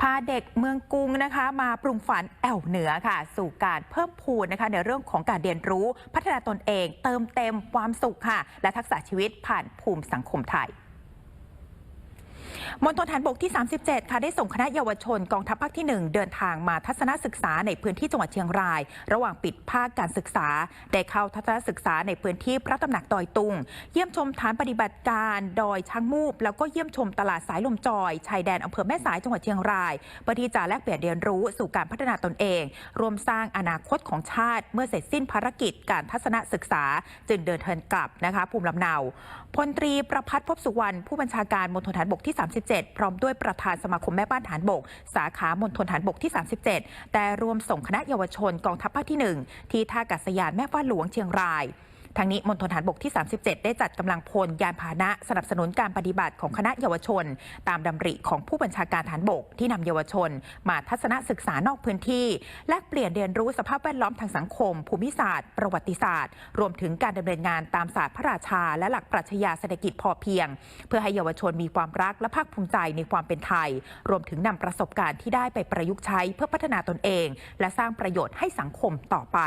พาเด็กเมืองกรุงนะคะ มาปรุงฝันแอวเหนือค่ะ สู่การเพิ่มพูนนะคะ ในเรื่องของการเรียนรู้ พัฒนาตนเอง เติมเต็มความสุขค่ะ และทักษะชีวิตผ่านภูมิสังคมไทย มณฑลฐานบกที่ 37 ค่ะ ได้ส่งคณะเยาวชนกองทัพภาคที่ 1 เดินทางมาทัศนศึกษาในพื้นที่จังหวัดเชียงราย ระหว่างปิดภาคการศึกษา ได้เข้าทัศนศึกษาในพื้นที่พระตำหนักดอยตุง เยี่ยมชมฐานปฏิบัติการดอยช้างมูบ แล้วก็เยี่ยมชมตลาดสายลมจอย ชายแดนอำเภอแม่สายจังหวัดเชียงรายเพื่อที่จะแลกเปลี่ยนเรียนรู้สู่การพัฒนาตนเอง รวมสร้างอนาคตของชาติ เมื่อเสร็จสิ้นภารกิจการทัศนศึกษา จึงเดินเทางกลับนะคะภูมิลำเนาพลตรีประพัฒน์พบสุวรรณผู้บัญชาการมณฑลฐานบกที่ 37พร้อมด้วยประธานสมาคมแม่บ้านฐานบก สาขามณฑลฐานบกที่ 37 แต่รวมส่งคณะเยาวชนกองทัพภาคที่ 1 ที่ท่าอากาศยานแม่ฟ้าหลวงเชียงราย ทางนี้มณฑลฐานบกที่ 37 ได้จัดกำลังพลยานพาหนะ สนับสนุนการปฏิบัติของคณะเยาวชน ตามดำริของผู้บัญชาการฐานบกที่นำเยาวชน มาทัศนศึกษานอกพื้นที่ แลกเปลี่ยนเรียนรู้สภาพแวดล้อมทางสังคม ภูมิศาสตร์ ประวัติศาสตร์ รวมถึงการดำเนินงานตามศาสตร์พระราชา และหลักปรัชญาเศรษฐกิจพอเพียง เพื่อให้เยาวชนมีความรักและภาคภูมิใจในความเป็นไทย รวมถึงนำประสบการณ์ที่ได้ไปประยุกต์ใช้เพื่อพัฒนาตนเอง และสร้างประโยชน์ให้สังคมต่อไป